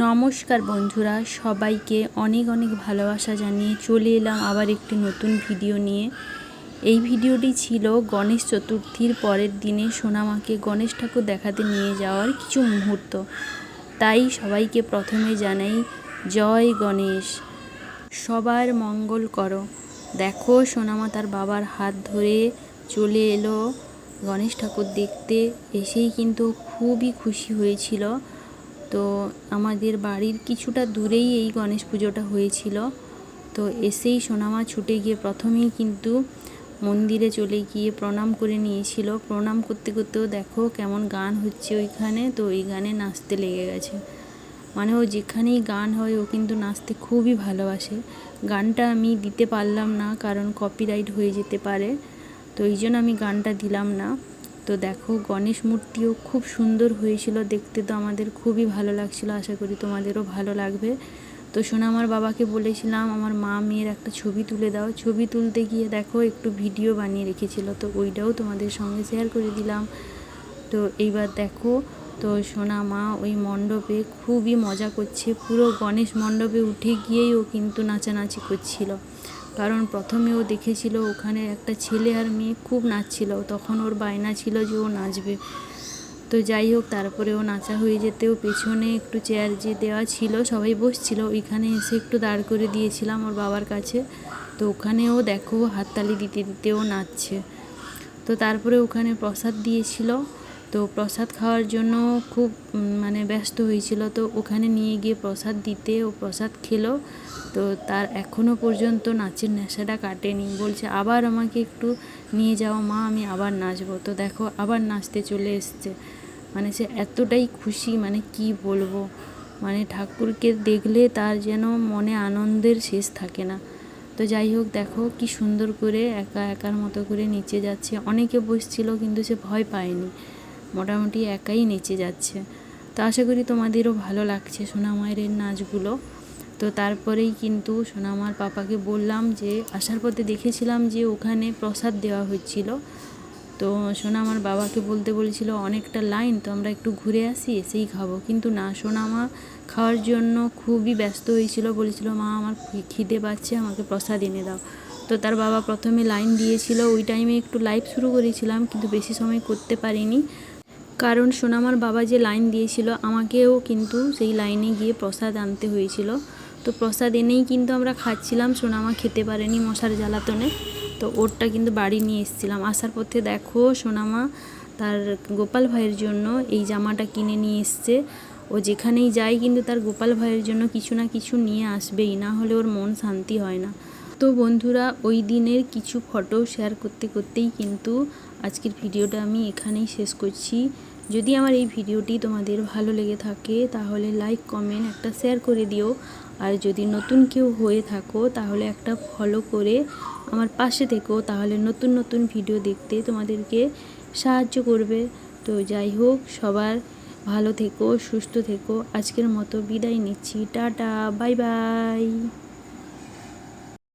নমস্কার বন্ধুরা, সবাইকে অনেক অনেক ভালোবাসা জানিয়ে চলে এলাম আবার একটি নতুন ভিডিও নিয়ে। এই ভিডিওটি ছিল গণেশ চতুর্থীর পরের দিনে সোনামাকে গণেশ ঠাকুর দেখাতে নিয়ে যাওয়ার কিছু মুহূর্ত। তাই সবাইকে প্রথমে জানাই, জয় গণেশ। সবার মঙ্গল করো। দেখো সোনামা তার বাবার হাত ধরে চলে এলো গণেশ ঠাকুর দেখতে। এসেই কিন্তু খুবই খুশি হয়েছিল। তো আমাদের বাড়ির কিছুটা দূরেই এই গণেশ পুজোটা হয়েছিল। তো এসেই সোনামা ছুটে গিয়ে প্রথমেই কিন্তু মন্দিরে চলে গিয়ে প্রণাম করে নিয়েছিল। প্রণাম করতে করতেও দেখো কেমন গান হচ্ছে ওইখানে। তো ওই গানে নাচতে লেগে গেছে। মানে ও যেখানেই গান হয়, ও কিন্তু নাচতে খুবই ভালোবাসে। গানটা আমি দিতে পারলাম না, কারণ কপিরাইট হয়ে যেতে পারে। তো এই জন্য আমি গানটা দিলাম না। তো দেখো, গণেশ মূর্তিও খুব সুন্দর হয়েছিল দেখতে তো আমাদের খুবই ভালো লাগছিল, আশা করি তোমাদেরও ভালো লাগবে। তো শোনা, আমার বাবাকে বলেছিলাম, আমার মা মেয়ের একটা ছবি তুলে দাও। ছবি তুলতে গিয়ে দেখো, একটু ভিডিও বানিয়ে রেখেছিল, তো ওইটাও তোমাদের সঙ্গে শেয়ার করে দিলাম। তো এইবার দেখো, তো সোনা মা ওই মণ্ডপে খুবই মজা করছে, পুরো গণেশ মণ্ডপে উঠে গিয়েই ও কিন্তু নাচানাচি করছিল। কারণ প্রথমে ও দেখেছিল ওখানে একটা ছেলে আর মেয়ে খুব নাচছিল। তখন ওর বায়না ছিল যে ও নাচবে। তো যাই হোক, তারপরে ও নাচা হয়ে যেতেও পেছনে একটু চেয়ার যে দেওয়া ছিল, সবাই বসছিল। ওইখানে এসে একটু দাঁড় করে দিয়েছিলাম ওর বাবার কাছে। তো ওখানেও দেখো, হাততালি দিতে দিতেও নাচছে। তো তারপরে ওখানে প্রসাদ দিয়েছিল। তো প্রসাদ খাওয়ার জন্য খুব মানে ব্যস্ত হয়েছিল। তো ওখানে নিয়ে গিয়ে প্রসাদ দিতে ও প্রসাদ খেলো। তো তার এখনও পর্যন্ত নাচের নেশাটা কাটেনি। বলছে, আবার আমাকে একটু নিয়ে যাও মা, আমি আবার নাচবো। তো দেখো, আবার নাচতে চলে এসছে। মানে সে এতটাই খুশি মানে কি বলব? মানে ঠাকুরকে দেখলে তার যেন মনে আনন্দের শেষ থাকে না। তো যাই হোক, দেখো কি সুন্দর করে একা একার মতো করে নিচে যাচ্ছে। অনেকে বসছিল, কিন্তু সে ভয় পায়নি। মোটামুটি একাই নেচে যাচ্ছে। তো আশা করি তোমাদেরও ভালো লাগছে সোনামায়ের নাচগুলো। তো তারপরেই কিন্তু সোনামার পাপাকে বললাম যে, আসার পথে দেখেছিলাম যে ওখানে প্রসাদ দেওয়া হচ্ছিল। তো সোনামার বাবাকে বলতে বলেছিল, অনেকটা লাইন তো আমরা একটু ঘুরে আসি, এসেই খাব। কিন্তু না, সোনামা খাওয়ার জন্য খুবই ব্যস্ত হয়েছিল। বলেছিল, মা, আমার খিদে পাচ্ছে, আমাকে প্রসাদ এনে দাও। তো তার বাবা প্রথমে লাইন দিয়েছিল। ওই টাইমে একটু লাইভ শুরু করেছিলাম, কিন্তু বেশি সময় করতে পারিনি। কারণ সোনামার বাবা যে লাইন দিয়েছিল, আমাকেও কিন্তু সেই লাইনে গিয়ে প্রসাদ আনতে হয়েছিল। তো প্রসাদ এনেই কিন্তু আমরা খাচ্ছিলাম, সোনামা খেতে পারেনি মশার জ্বালাতনে। তো ওরটা কিন্তু বাড়ি নিয়ে এসেছিলাম। আসার পথে দেখো সোনামা তার গোপাল ভাইয়ের জন্য এই জামাটা কিনে নিয়ে এসছে। ও যেখানেই যায় কিন্তু তার গোপাল ভাইয়ের জন্য কিছু না কিছু নিয়ে আসবেই, না হলে ওর মন শান্তি হয় না। তো বন্ধুরা, ওই দিনের কিছু ফটো শেয়ার করতে, করতেই কিন্তু আজকের ভিডিওটা আমি এখানেই শেষ করছি। যদি আমার এই ভিডিওটি তোমাদের ভালো লেগে থাকে, তাহলে লাইক কমেন্ট একটা শেয়ার করে দিও। আর যদি নতুন কেউ হয়ে থাকো, তাহলে একটা ফলো করে আমার পাশে থেকো, তাহলে নতুন নতুন ভিডিও দেখতে তোমাদেরকে সাহায্য করবে। তো যাই হোক, সবার ভালো থেকো, সুস্থ থেকো। আজকের মতো বিদায় নিচ্ছি। Tata bye bye